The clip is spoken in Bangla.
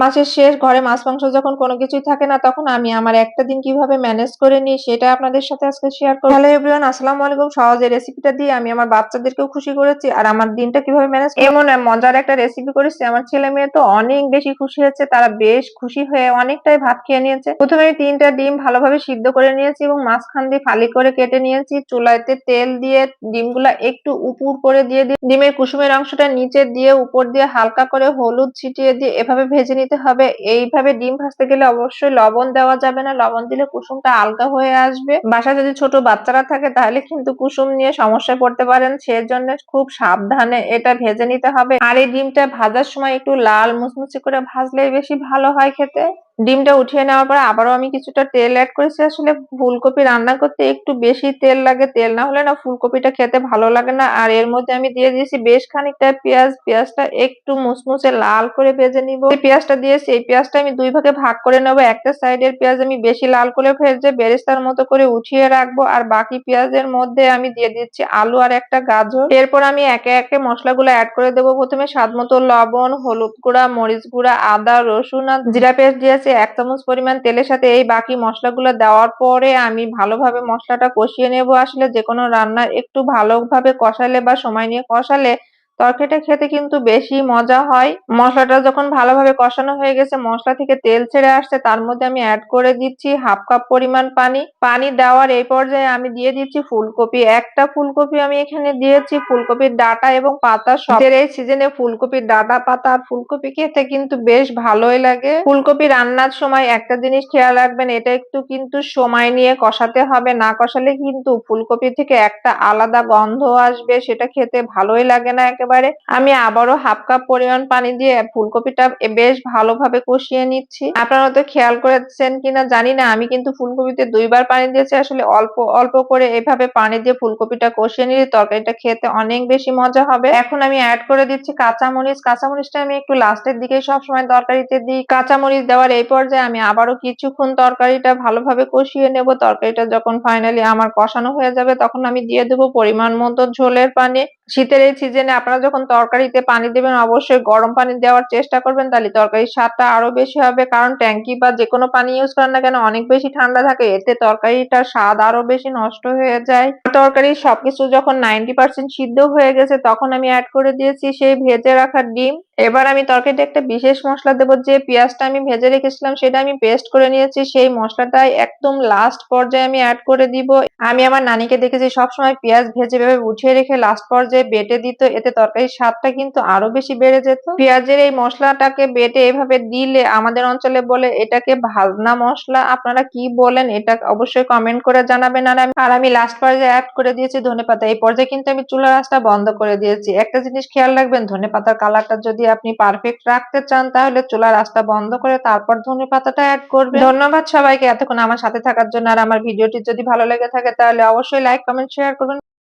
মাসের শেষ ঘরে মাছ, মাংস যখন কোনো কিছুই থাকে না, তখন আমি আমার একটা দিন কীভাবে ম্যানেজ করে নিই, সেটা আপনাদের সাথে আজকে শেয়ার করব। হ্যালো এভরিওয়ান আসসালামু আলাইকুম। সহজে রেসিপিটা দিয়ে আমি আমার বাচ্চাদেরকেও খুশি করেছি, আর আমার দিনটা কীভাবে ম্যানেজ এমন মজার একটা রেসিপি করেছি। আমার ছেলে মেয়ে তো অনেক বেশি খুশি হয়েছে, তারা বেশ খুশি হয়ে অনেকটাই ভাত খেয়ে নিয়েছে। প্রথমে তিনটা ডিম ভালোভাবে সিদ্ধ করে নিয়েছি এবং মাঝখান দিয়ে ফালি করে কেটে নিয়েছি। চুলাইতে তেল দিয়ে ডিমগুলা একটু উপুর করে দিয়ে দিয়ে ডিমের কুসুমের অংশটা নিচে দিয়ে উপর দিয়ে হালকা করে হলুদ ছিটিয়ে দিয়ে এভাবে ভেজে নিতে হবে। এইভাবে ডিম ভাজতে গেলে অবশ্যই লবণ দেওয়া যাবে না। লবণ দিলে কুসুমটা আলগা হয়ে আসবে। বাসায় যদি ছোট বাচ্চারা থাকে তাহলে কিন্তু কুসুম নিয়ে সমস্যায় পড়তে পারেন। সেজন্য খুব সাবধানে এটা ভেজে নিতে হবে। আর এই ডিমটা ভাজার সময় একটু লাল মুচমুচি করে ভাজলে বেশি ভালো হয় খেতে। ডিমটা উঠিয়ে নেওয়ার পর আবারও আমি কিছুটা তেল অ্যাড করেছি। আসলে ফুলকপি রান্না করতে একটু বেশি তেল লাগে। তেল না হলে না ফুলকপিটা খেতে ভালো লাগে না। আর এর মধ্যে আমি দিয়ে দিয়েছি বেশ খানিকটা পেঁয়াজ। পেঁয়াজটা একটু মুচমুচে লাল করে ভেজে নিব। এই পেঁয়াজটা দিয়েছি, এই পেঁয়াজটা আমি দুই ভাগে ভাগ করে নেব। একটা সাইডের পেঁয়াজ আমি বেশি লাল করে ভেজে বেরেস্তার মতো করে উঠিয়ে রাখব। আর বাকি পেঁয়াজের মধ্যে আমি দিয়ে দিচ্ছি আলু আর একটা গাজর। এরপর আমি একে একে মশলাগুলো অ্যাড করে দেবো। প্রথমে স্বাদ মতো লবণ, হলুদ গুঁড়া, মরিচ গুঁড়া, আদা, রসুন আর জিরা পেস্ট দিয়েছি। এক চামচ পরিমাণ তেলের সাথে এই বাকি মশলাগুলো দেওয়ার পরে আমি ভালোভাবে মশলাটা কষিয়ে নেব। আসলে যে কোনো রান্না একটু ভালোভাবে কষালে বা সময় নিয়ে কষালে তরকারিটা খেতে কিন্তু বেশি মজা হয়। মশলাটা যখন ভালোভাবে কষানো হয়ে গেছে, মশলা থেকে তেল ছেড়ে আসছে, তার মধ্যে আমি অ্যাড করে দিচ্ছি হাফ কাপ পরিমাণ পানি। পানি দেওয়ার এই পর্যায়ে আমি দিয়ে দিচ্ছি ফুলকপি। একটা ফুলকপি আমি এখানে দিয়েছি, ফুলকপির ডাটা এবং পাতা সব। এই সিজনে ফুলকপির ডাটা, পাতা আর ফুলকপি খেতে কিন্তু বেশ ভালোই লাগে। ফুলকপি রান্নার সময় একটা জিনিস খেয়াল রাখবেন, এটা একটু কিন্তু সময় নিয়ে কষাতে হবে। না কষালে কিন্তু ফুলকপি থেকে একটা আলাদা গন্ধ আসবে, সেটা খেতে ভালোই লাগে না একেবারে। আমি আবারও হাফ কাপ পরিমাণ পানি দিয়ে ফুলকপিটা বেশ ভালোভাবে কষিয়ে নিচ্ছি। আপনারা তো খেয়াল করেছেন কিনা জানি না, আমি কিন্তু ফুলকপিতে দুইবার পানি দিয়েছি, আসলে অল্প অল্প করে এভাবে পানি দিয়ে ফুলকপিটা কষিয়ে নিলে তরকারিটা খেতে অনেক বেশি মজা হবে। এখন আমি অ্যাড করে দিচ্ছি কাঁচামরিচ। কাঁচামরিচটা আমি একটু লাস্টের দিকে সবসময় তরকারিতে দিই। কাঁচামরিচ দেওয়ার এই পর্যায়ে আমি আবারও কিছুক্ষণ তরকারিটা ভালোভাবে কষিয়ে নেব। তরকারিটা যখন ফাইনালি আমার কষানো হয়ে যাবে, তখন আমি দিয়ে দেবো পরিমাণ মতো ঝোলের পানি। শীতের এই সিজনে আপনারা যখন তরকারিতে পানি দেবেন, অবশ্যই গরম পানি দেওয়ার চেষ্টা করবেন। তাহলে তরকারির স্বাদটা আরও বেশি হবে। কারণ ট্যাঙ্কি বা যে কোনো পানি ইউজ করেন না কেন, অনেক বেশি ঠান্ডা থাকে। এতে তরকারিটার স্বাদ আরও বেশি নষ্ট হয়ে যায়। তরকারির সবকিছু যখন নাইনটি পার্সেন্ট সিদ্ধ হয়ে গেছে, তখন আমি অ্যাড করে দিয়েছি সেই ভেজে রাখা ডিম। এবার আমি তরকারিতে একটা বিশেষ মশলা দেবো। যে পেঁয়াজটা আমি ভেজে রেখেছিলাম, সেটা আমি পেস্ট করে নিয়েছি। সেই মশলাটাই একদম লাস্ট পর্যায়ে আমি অ্যাড করে দিব। আমি আমার নানিকে দেখেছি, সবসময় পেঁয়াজ ভেজে ভেবে উঠিয়ে রেখে লাস্ট পর্যায়ে বেটে দিত, এতে তরকারির স্বাদটা কিন্তু আরও বেশি বেড়ে যেত। পেঁয়াজের এই মশলাটাকে বেটে এভাবে দিলে আমাদের অঞ্চলে বলে এটাকে ভাজনা মশলা। আপনারা কি বলেন এটা অবশ্যই কমেন্ট করে জানাবেন। আর আমি আর আমি লাস্ট পর্যায়ে অ্যাড করে দিয়েছি ধনে পাতা। এই পর্যায়ে কিন্তু আমি চুলা রাস্তা বন্ধ করে দিয়েছি। একটা জিনিস খেয়াল রাখবেন, ধনে পাতার কালারটা যদি আপনি পারফেক্ট রাখতে চান, তাহলে চুলা রাস্তা বন্ধ করে তারপর ধনে পাতাটা অ্যাড করবেন। ধন্যবাদ সবাইকে এতক্ষণ আমার সাথে থাকার জন্য। আর আমার ভিডিওটি যদি ভালো লেগে থাকে, তাহলে অবশ্যই লাইক কমেন্ট শেয়ার করবেন